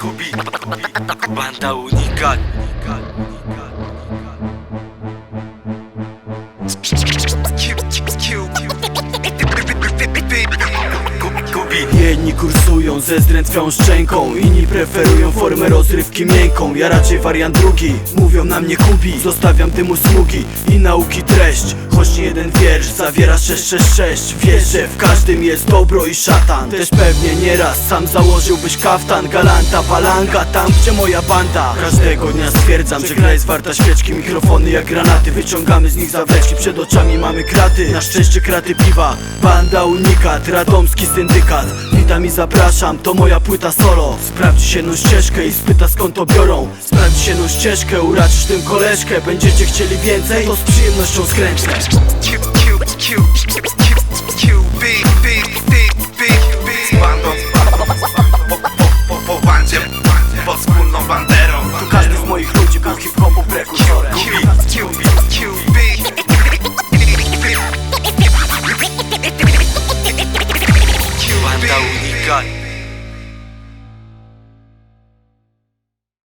Kubi, banda unikat Kubi, Jedni kursują ze zdrętwią szczęką Inni preferują formę rozrywki miękką. Ja raczej wariant drugi Mówią na mnie kubi. Zostawiam dymu smugi i nauki treść. Choć nie jeden wiersz zawiera 666 Wiesz, że w każdym jest dobro i szatan. Też pewnie nieraz sam założyłbyś kaftan. Galanta, palanga, tam gdzie moja banda. Każdego dnia stwierdzam, że gra jest warta świeczki. Mikrofony jak granaty, wyciągamy z nich zawleczki. Przed oczami mamy kraty, na szczęście kraty piwa. Banda unikat, radomski syndykat Witam i zapraszam, to moja płyta solo. Sprawdź jedną ścieżkę i spyta skąd to biorą. Sprawdź jedną ścieżkę, uraczysz tym koleżkę. Będziecie chcieli więcej, to z przyjemnością skręcę Gun.